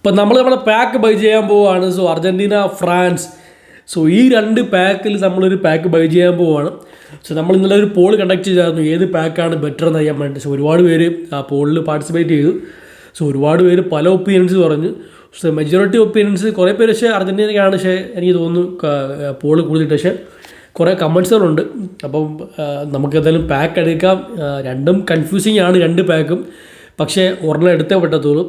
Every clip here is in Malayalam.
ഇപ്പം നമ്മൾ നമ്മുടെ പാക്ക് ബൈ ചെയ്യാൻ പോവുകയാണ് സോ അർജന്റീന ഫ്രാൻസ്. സോ ഈ രണ്ട് പാക്കിൽ നമ്മളൊരു പാക്ക് ബൈ ചെയ്യാൻ പോവുകയാണ് സോ നമ്മൾ ഇന്നലെ ഒരു പോൾ കണ്ടക്ട് ചെയ്തായിരുന്നു. ഏത് പാക്കാണ് ബെറ്റർ എന്ന് അറിയാൻ വേണ്ടി. സോ ഒരുപാട് പേര് ആ പോളിൽ പാർട്ടിസിപ്പേറ്റ് ചെയ്തു. സോ ഒരുപാട് പേര് പല ഒപ്പീനിയൻസ് പറഞ്ഞു. സോ മെജോറിറ്റി ഒപ്പീനിയൻസ് കുറേ പേര് പക്ഷേ അർജന്റീനയ്ക്കാണ് പക്ഷേ എനിക്ക് തോന്നുന്നു പോൾ കൂടുതലിട്ട്. പക്ഷേ കുറേ കമൻസുകളുണ്ട് അപ്പം നമുക്ക് എന്തായാലും പാക്ക് എടുക്കാം. രണ്ടും കൺഫ്യൂസിങ് ആണ് രണ്ട് പാക്കും പക്ഷേ ഒരെണ്ണം എടുത്തേ പറ്റത്തുള്ളൂ.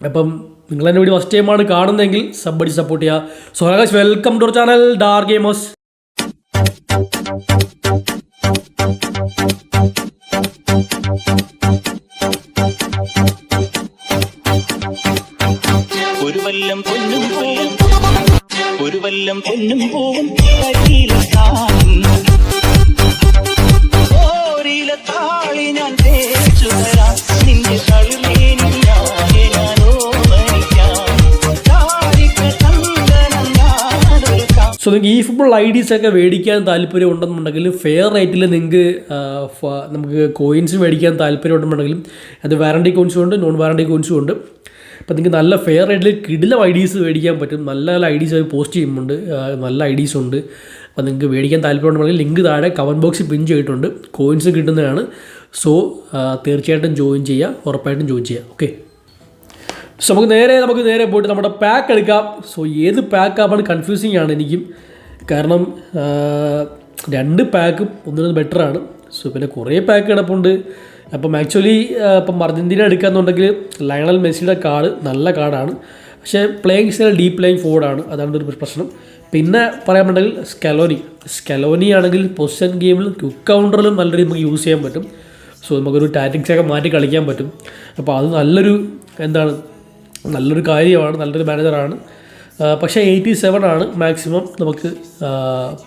അപ്പം നിങ്ങൾ എന്റെ വീഡിയോ ഫസ്റ്റ് ടൈമാണ് കാണുന്നതെങ്കിൽ സബ് അടി സപ്പോർട്ട് ചെയ്യുക so Akash welcome to channel dar gamers ഒരു വല്ലം പൊന്നും പോവും ഒരു വല്ലം പൊന്നും പൂവും താളി ഞാൻ തേച്ചു തരാം സോ നിങ്ങൾക്ക് ഈ ഫുട്ബോൾ ഐ ഡീസ് ഒക്കെ മേടിക്കാൻ താല്പര്യം ഉണ്ടെന്നുണ്ടെങ്കിൽ ഫെയർ റേറ്റിൽ നിങ്ങൾക്ക് നമുക്ക് കോയിൻസ് മേടിക്കാൻ താല്പര്യം ഉണ്ടെന്നുണ്ടെങ്കിലും അത് വാറണ്ടി കോയിൻസും ഉണ്ട് നോൺ വാറണ്ടി കോയിൻസും ഉണ്ട്. അപ്പോൾ നിങ്ങൾക്ക് നല്ല ഫെയർ റേറ്റിൽ കിടിലം ഐ ഡീസ് മേടിക്കാൻ പറ്റും. നല്ല നല്ല ഐ ഡീസ് അവർ പോസ്റ്റ് ചെയ്യുന്നുണ്ട്. നല്ല ഐ ഡീസ് ഉണ്ട്. അപ്പോൾ നിങ്ങൾക്ക് മേടിക്കാൻ താല്പര്യം ഉണ്ടെങ്കിൽ ലിങ്ക് താഴെ കമന്റ് ബോക്സിൽ പിൻ ചെയ്തിട്ടുണ്ട്. കോയിൻസ് കിട്ടുന്നതാണ്. സോ തീർച്ചയായിട്ടും ജോയിൻ ചെയ്യുക. ഉറപ്പായിട്ടും ജോയിൻ ചെയ്യുക. ഓക്കെ സോ നമുക്ക് നേരെ നമുക്ക് നേരെ പോയിട്ട് നമ്മുടെ പാക്ക് എടുക്കാം. സോ ഏത് പാക്ക് ആവാൻ കൺഫ്യൂസിങ് ആണ് എനിക്കും. കാരണം രണ്ട് പാക്കും ഒന്നിനും ബെറ്ററാണ് സോ പിന്നെ കുറേ പാക്ക് കിടപ്പുണ്ട്. അപ്പം ആക്ച്വലി ഇപ്പം അർജന്റീന എടുക്കാന്നുണ്ടെങ്കിൽ ലയണൽ മെസ്സിയുടെ കാർഡ് നല്ല കാർഡാണ് പക്ഷേ പ്ലേയിങ് സ്റ്റൈൽ ഡീപ്പ് പ്ലേയിങ് ഫോർഡാണ് അതാണ് ഒരു പ്രശ്നം. പിന്നെ പറയാമുണ്ടെങ്കിൽ സ്കലോനി സ്കലോനി ആണെങ്കിൽ പൊസിഷൻ ഗെയിമിൽ ക്യുക്ക് കൗണ്ടറിലും നല്ല രീതിയിൽ നമുക്ക് യൂസ് ചെയ്യാൻ പറ്റും. സോ നമുക്കൊരു ടാറ്റിക്സൊക്കെ മാറ്റി കളിക്കാൻ പറ്റും. അപ്പോൾ അത് നല്ലൊരു എന്താണ് നല്ലൊരു കാര്യമാണ് നല്ലൊരു മാനേജറാണ് പക്ഷേ എയ്റ്റി സെവൻ ആണ് മാക്സിമം നമുക്ക്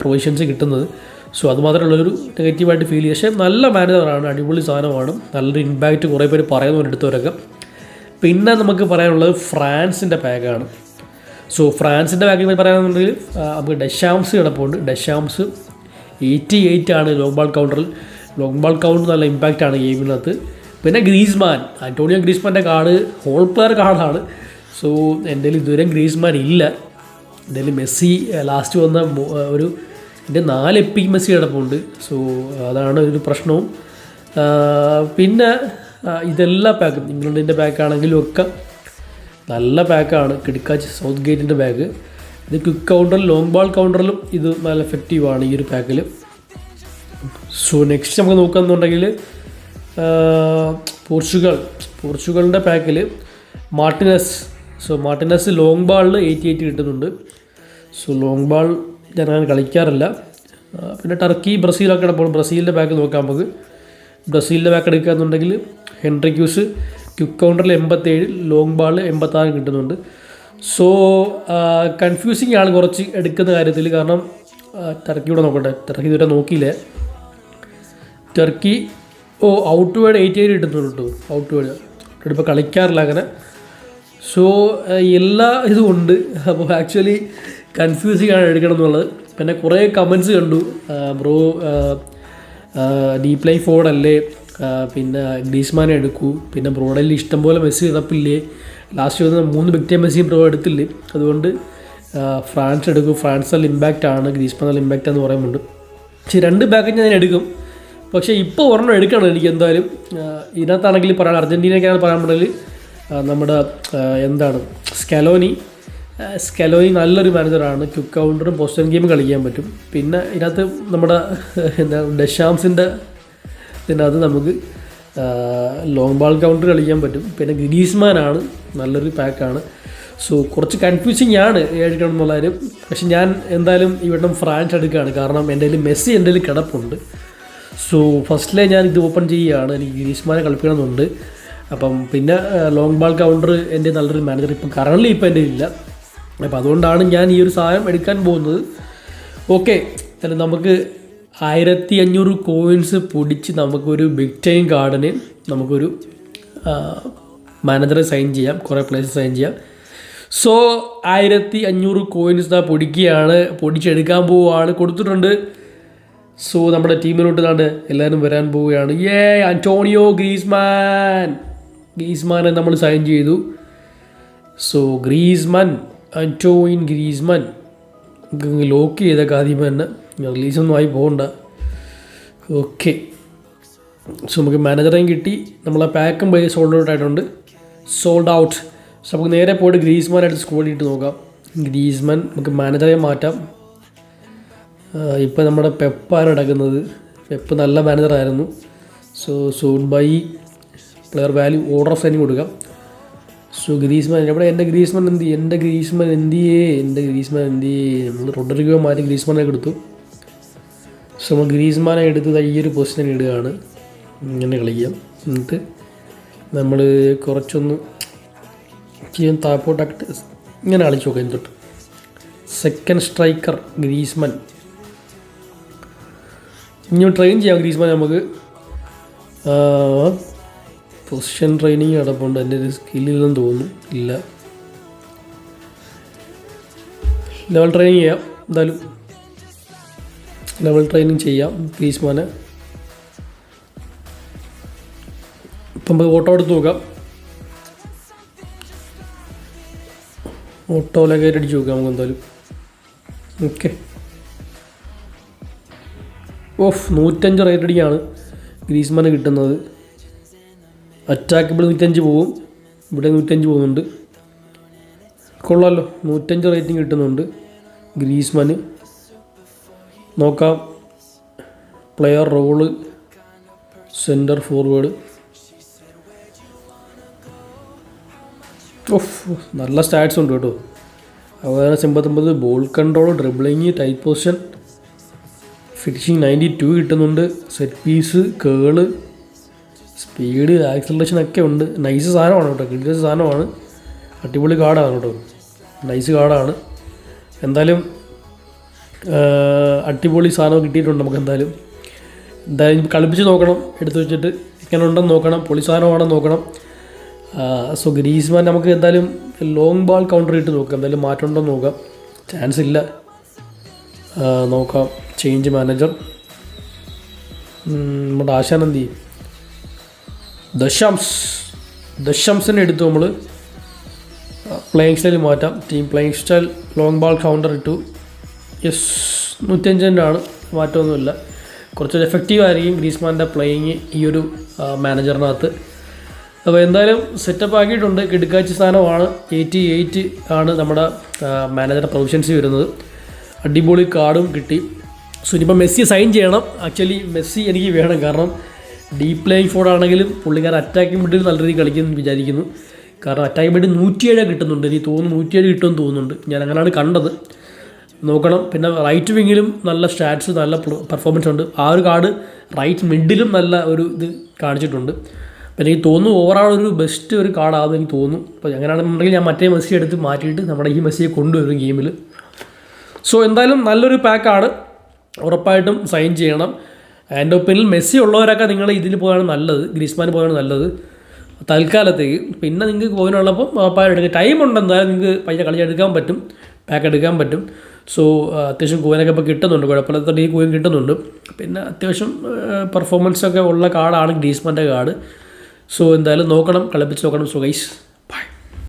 പ്രൊവിഷൻസ് കിട്ടുന്നത്. സോ അത് മാത്രമുള്ളൊരു നെഗറ്റീവായിട്ട് ഫീൽ ചെയ്യും. പക്ഷേ നല്ല മാനേജറാണ് അടിപൊളി സാധനമാണ്. നല്ലൊരു ഇമ്പാക്റ്റ് കുറേ പേര് പറയുന്നവർ എടുത്തവരൊക്കെ. പിന്നെ നമുക്ക് പറയാനുള്ളത് ഫ്രാൻസിന്റെ പാക്കാണ് സോ ഫ്രാൻസിന്റെ പാക്കിൽ പറയുകയാണെന്നുണ്ടെങ്കിൽ ആ, നമുക്ക് ഡെഷാംസ് കിടപ്പുണ്ട്. ഡെഷാംസ് എയ്റ്റി എയ്റ്റ് ആണ് ലോങ് ബാൾ കൗണ്ടറിൽ ലോങ് ബാൾ കൗണ്ടർ നല്ല ഇമ്പാക്റ്റ് ആണ് ഗെയിമിനകത്ത് പിന്നെ ഗ്രീസ്മാൻ. അന്റോണിയോ ഗ്രീസ്മാന്റെ കാർഡ് ഹോൾ പ്ലെയർ കാർഡാണ്. സോ എന്റെ ഇതുവരെ ഗ്രീസ്മാൻ ഇല്ല. എന്റെ മെസ്സി ലാസ്റ്റ് വന്ന ഒരു എന്റെ നാല് എപ്പി മെസ്സി കിടപ്പുണ്ട്. സോ അതാണ് ഒരു പ്രശ്നവും. പിന്നെ ഇതെല്ലാ പാക്കും ഇംഗ്ലണ്ടിന്റെ പാക്കാണെങ്കിലും ഒക്കെ നല്ല പാക്കാണ് കിടക്കാച്ച് സൗത്ത് ഗേറ്റിന്റെ ബാഗ് ഇത് ക്വിക്ക് കൗണ്ടറിൽ ലോങ് ബോൾ കൗണ്ടറിലും ഇത് നല്ല എഫക്റ്റീവാണ് ഈ ഒരു പാക്കിൽ സോ നെക്സ്റ്റ് നമുക്ക് നോക്കുകയെന്നുണ്ടെങ്കിൽ പോർച്ചുഗൽ പോർച്ചുഗലിന്റെ പാക്കിൽ മാർട്ടിനസ്. സോ മാർട്ടിനസ് ലോങ് ബാളിൽ എയ്റ്റി എയ്റ്റ് കിട്ടുന്നുണ്ട്. സോ ലോങ് ബാൾ ഞാൻ അങ്ങനെ കളിക്കാറില്ല. പിന്നെ ടർക്കി ബ്രസീലൊക്കെ ഇടപ്പോൾ ബ്രസീലിന്റെ ബാക്ക് നോക്കാം നമുക്ക്. ബ്രസീലിന്റെ ബാക്ക് എടുക്കുക എന്നുണ്ടെങ്കിൽ ഹെൻറിക്യൂസ് ക്വിക്ക് കൗണ്ടറിൽ എൺപത്തേഴ് ലോങ് ബാൾ എൺപത്താറ് കിട്ടുന്നുണ്ട്. സോ കൺഫ്യൂസിങ് ആണ് കുറച്ച് എടുക്കുന്ന കാര്യത്തിൽ കാരണം ടർക്കിയുടെ നോക്കട്ടെ. ടർക്കി ഇതുവരെ നോക്കിയില്ലേ? Turkey oh outward eight eight കിട്ടുന്നുള്ളൂ കേട്ടോ ഔട്ട് വേർഡ് ഇപ്പോൾ കളിക്കാറില്ല അങ്ങനെ. സോ എല്ലാ ഇതും ഉണ്ട്. അപ്പോൾ ആക്ച്വലി കൺഫ്യൂസിങ് ആണ് എടുക്കണം എന്നുള്ളത്. പിന്നെ കുറേ കമൻസ് കണ്ടു. ബ്രോ ഡീപ് ലൈ ഫോർഡ് അല്ലേ? പിന്നെ ഗ്രീസ്മാനെ എടുക്കൂ. പിന്നെ ബ്രോഡലിൽ ഇഷ്ടംപോലെ മെസ്സി ഇതപ്പില്ലേ ലാസ്റ്റ് വന്ന മൂന്ന് വ്യക്തിയെ മെസ്സിയും ബ്രോ എടുത്തില്ലേ? അതുകൊണ്ട് ഫ്രാൻസ് എടുക്കും. ഫ്രാൻസ് നല്ല ഇമ്പാക്റ്റ് ആണ്. ഗ്രീസ്മാൻ നല്ല ഇമ്പാക്റ്റ് എന്ന് പറയുന്നുണ്ട്. പക്ഷേ രണ്ട് ബാക്കും ഞാൻ എടുക്കും. പക്ഷേ ഇപ്പോൾ ഒരെണ്ണം എടുക്കണം എനിക്ക് എന്തായാലും ഇതിനകത്താണെങ്കിൽ പറയാൻ അർജന്റീനയ്ക്കാണ് പറയാൻ പറ്റില്ല നമ്മുടെ എന്താണ് സ്കലോനി സ്കലോനി നല്ലൊരു മാനേജറാണ് ക്യുക്ക് കൗണ്ടറും പോസ്റ്റൻ ഗെയിം കളിക്കാൻ പറ്റും. പിന്നെ ഇതിനകത്ത് നമ്മുടെ എന്താ ഡെഷാംസിന്റെ ഇതിനകത്ത് നമുക്ക് ലോങ് ബാൾ കൗണ്ടർ കളിക്കാൻ പറ്റും. പിന്നെ ഗ്രീസ്മാനാണ് നല്ലൊരു പാക്കാണ് സോ കുറച്ച് കൺഫ്യൂസിങ് ആണ് എടുക്കണം എന്നുള്ള കാര്യം. പക്ഷെ ഞാൻ എന്തായാലും ഇവിടെ ഫ്രാൻസ് എടുക്കുകയാണ്. കാരണം എന്റെ കയ്യിൽ മെസ്സി എന്റെ കയ്യിൽ കിടപ്പുണ്ട്. സോ ഫസ്റ്റിലെ ഞാൻ ഇത് ഓപ്പൺ ചെയ്യുകയാണ്. എനിക്ക് ഗ്രീസ്മാനെ കളിപ്പിക്കണമെന്നുണ്ട്. അപ്പം പിന്നെ ലോങ് ബാൾ കൗണ്ടർ എന്റെ നല്ലൊരു മാനേജർ ഇപ്പം കറണ്ട്ലി ഇപ്പം എന്റെ ഇല്ല. അപ്പോൾ അതുകൊണ്ടാണ് ഞാൻ ഈ ഒരു സാധനം എടുക്കാൻ പോകുന്നത്. ഓക്കെ തന്നെ നമുക്ക് ആയിരത്തി അഞ്ഞൂറ് കോയിൻസ് പൊടിച്ച് നമുക്കൊരു ബിഗ് ടൈം കാർഡിന് നമുക്കൊരു മാനേജറെ സൈൻ ചെയ്യാം. കുറേ പ്ലേസ് സൈൻ ചെയ്യാം. സോ ആയിരത്തി അഞ്ഞൂറ് കോയിൻസ് ആ പൊടിക്കുകയാണ്. പൊടിച്ചെടുക്കാൻ പോവുകയാണ്. കൊടുത്തിട്ടുണ്ട്. സോ നമ്മുടെ ടീമിലോട്ട് കണ്ട് എല്ലാവരും വരാൻ പോവുകയാണ്. ഏ അന്റോണിയോ ഗ്രീസ്മാൻ ഗ്രീസ്മാനെ നമ്മൾ സൈൻ ചെയ്തു. So Griezmann Antoine Griezmann lock ചെയ്ത ആദ്യമേ തന്നെ. റിലീസൊന്നും ആയി പോകണ്ട. ഓക്കെ സോ നമുക്ക് മാനേജറേയും കിട്ടി. നമ്മളെ പാക്കും പോയി സോൾഡ് ഔട്ട് ആയിട്ടുണ്ട്. സോൾഡ് ഔട്ട് സോ നമുക്ക് നേരെ പോയിട്ട് ഗ്രീസ്മാനായിട്ട് സ്കോഡ് ഇട്ട് നോക്കാം. ഗ്രീസ്മാൻ നമുക്ക് മാനേജറെ മാറ്റാം. ഇപ്പം നമ്മുടെ പെപ്പാണ് നടക്കുന്നത് പെപ്പ് നല്ല മാനേജറായിരുന്നു so soon by player value order of signing കൊടുക്കാം. സോ ഗ്രീസ്മാൻ എവിടെ? എന്റെ ഗ്രീസ്മാൻ എന്ത്? എന്റെ ഗ്രീസ്മാൻ എന്ത് ചെയ്യേ? എന്റെ ഗ്രീസ്മാൻ എന്ത് ചെയ്യേ? നമ്മൾ റൊഡറിഗോ മാറ്റി ഗ്രീസ്മാനെ എടുത്തു. സോ നമ്മൾ ഗ്രീസ്മാനെ എടുത്ത് ഈ ഒരു പൊസിഷൻ ഇടുകയാണ്. ഇങ്ങനെ കളിക്കാം. എന്നിട്ട് നമ്മൾ കുറച്ചൊന്ന് ചെയ്യാൻ താപ്പോട്ടാക്കിട്ട് ഇങ്ങനെ കളിച്ചു നോക്കാം തൊട്ട് സെക്കൻഡ് സ്ട്രൈക്കർ ഗ്രീസ്മൻ ഇനി ട്രെയിൻ ചെയ്യാം ഗ്രീസ്മാൻ നമുക്ക്. പൊസിഷൻ ട്രെയിനിങ് കിടപ്പുണ്ട് എന്റെ ഒരു സ്കില്ലില്ലെന്ന് തോന്നുന്നു. ഇല്ല. ലെവൽ ട്രെയിനിങ് ചെയ്യാം എന്തായാലും. ലെവൽ ട്രെയിനിങ് ചെയ്യാം ഗ്രീസ്മാനെ ഇപ്പം നമുക്ക് ഓട്ടോ എടുത്ത് നോക്കാം. ഓട്ടോയിലൊക്കെ അടിച്ച് നോക്കാം നമുക്ക് എന്തായാലും. ഓക്കെ ഓഫ് നൂറ്റഞ്ച് റേറ്റ് അടിക്കാണ് ഗ്രീസ്മാന് കിട്ടുന്നത്. അറ്റാക്കബിൾ നൂറ്റഞ്ച് പോവും. ഇവിടെ നൂറ്റഞ്ച് പോകുന്നുണ്ട്. കൊള്ളാമല്ലോ നൂറ്റഞ്ച് റേറ്റിംഗ് കിട്ടുന്നുണ്ട് ഗ്രീസ്മാന്. നോക്കാം. Player role centre forward of നല്ല സ്റ്റാറ്റ്സ് ഉണ്ട് കേട്ടോ. അതുപോലെ എൺപത്തൊമ്പത് ball control dribbling tight position finishing ninety two കിട്ടുന്നുണ്ട്. Set piece curl speed acceleration ഒക്കെ ഉണ്ട്. നൈസ് സാധനമാണ് കേട്ടോ. കിട്ടിയ സാധനമാണ്. അടിപൊളി കാർഡാണ് കേട്ടോ. നൈസ് കാർഡാണ് എന്തായാലും അടിപൊളി സാധനം കിട്ടിയിട്ടുണ്ട് നമുക്ക് എന്തായാലും. എന്തായാലും കളിപ്പിച്ച് നോക്കണം. എടുത്തു വെച്ചിട്ട് എങ്ങനെ ഉണ്ടെന്ന് നോക്കണം. പൊളി സാധനമാണെന്ന് നോക്കണം. സോ ഗ്രീസ്മാൻ നമുക്ക് എന്തായാലും ലോങ് ബാൾ കൗണ്ടർ ഇട്ട് നോക്കാം. എന്തായാലും മാറ്റം ഉണ്ടോ നോക്കാം. ചാൻസ് ഇല്ല. നോക്കാം. ചേഞ്ച് മാനേജർ നമ്മുടെ ആശാൻ എന്ത് ദശാംസ് ദശാംസിനെ എടുത്തു നമ്മൾ പ്ലേയിങ് സ്റ്റൈൽ മാറ്റാം. Team playing style long ball counter ഇട്ടു. യെസ് നൂറ്റഞ്ചിന്റെയാണ് മാറ്റമൊന്നുമില്ല. കുറച്ചൊരു എഫക്റ്റീവ് ആയിരിക്കും ഗ്രീസ്മാന്റെ പ്ലേയിങ് ഈ ഒരു മാനേജറിനകത്ത് അപ്പോൾ എന്തായാലും സെറ്റപ്പ് ആക്കിയിട്ടുണ്ട്. കിടുക്കാച്ചി സ്ഥാനമാണ്. എയ്റ്റി എയ്റ്റ് ആണ് നമ്മുടെ മാനേജറുടെ പ്രൊവിഷൻസി വരുന്നത്. അടിപൊളി കാർഡും കിട്ടി. സോ ഇനിയിപ്പോൾ മെസ്സി സൈൻ ചെയ്യണം. ആക്ച്വലി മെസ്സി എനിക്ക് വേണം. കാരണം ഡീപ് പ്ലേയിങ് ഫോഡാണെങ്കിലും പുള്ളിക്കാരൻ അറ്റാക്കിംഗ് മിഡിൽ നല്ല രീതിയിൽ കളിക്കുമെന്ന് വിചാരിക്കുന്നു. കാരണം അറ്റാക്കിംഗ് മിഡിൽ നൂറ്റിയേഴ് കിട്ടുന്നുണ്ട്. എനിക്ക് തോന്നുന്നു നൂറ്റിയേഴ് കിട്ടുമെന്ന് തോന്നുന്നുണ്ട്. ഞാൻ അങ്ങനെയാണ് കണ്ടത്. നോക്കണം. പിന്നെ റൈറ്റ് വിങ്ങിലും നല്ല സ്റ്റാറ്റ്സ് നല്ല പെർഫോമൻസ് ഉണ്ട്. ആ ഒരു കാർഡ് റൈറ്റ് മിഡിലും നല്ല ഒരു ഇത് കാണിച്ചിട്ടുണ്ട്. അപ്പോൾ എനിക്ക് തോന്നുന്നു ഓവറോൾ ഒരു ബെസ്റ്റ് ഒരു കാർഡാകുന്നു എനിക്ക് തോന്നുന്നു. അപ്പോൾ അങ്ങനെയാണെന്നുണ്ടെങ്കിൽ ഞാൻ മറ്റേ മെസ്സി എടുത്ത് മാറ്റിയിട്ട് നമ്മുടെ ഈ മെസ്സിയെ കൊണ്ടുവരും ഗെയിമിൽ സോ എന്തായാലും നല്ലൊരു പാക്കാണ് ഉറപ്പായിട്ടും സൈൻ ചെയ്യണം. എന്റെ ഒപ്പീനിയൻ മെസ്സി ഉള്ളവരൊക്കെ നിങ്ങൾ ഇതിൽ പോയാണ് നല്ലത് ഗ്രീസ്മാൻ പോയാണ് നല്ലത്. തൽക്കാലത്തേക്ക്. പിന്നെ നിങ്ങൾക്ക് പോകാനുള്ളപ്പോൾ ഉറപ്പായിട്ടും എടുക്കുക ടൈം ഉണ്ട് എന്തായാലും നിങ്ങൾക്ക് പയ്യെ കളി എടുക്കാൻ പറ്റും പാക്ക് എടുക്കാൻ പറ്റും. സോ അത്യാവശ്യം കൂവനൊക്കെ ഇപ്പോൾ കിട്ടുന്നുണ്ട്. കുഴപ്പമില്ലാത്ത ഈ കൂവൻ കിട്ടുന്നുണ്ട്. പിന്നെ അത്യാവശ്യം പെർഫോമൻസ് ഒക്കെ ഉള്ള കാർഡാണ് ഗ്രീസ്മാന്റെ കാർഡ് സോ എന്തായാലും നോക്കണം കളിപ്പിച്ച് നോക്കണം. So guys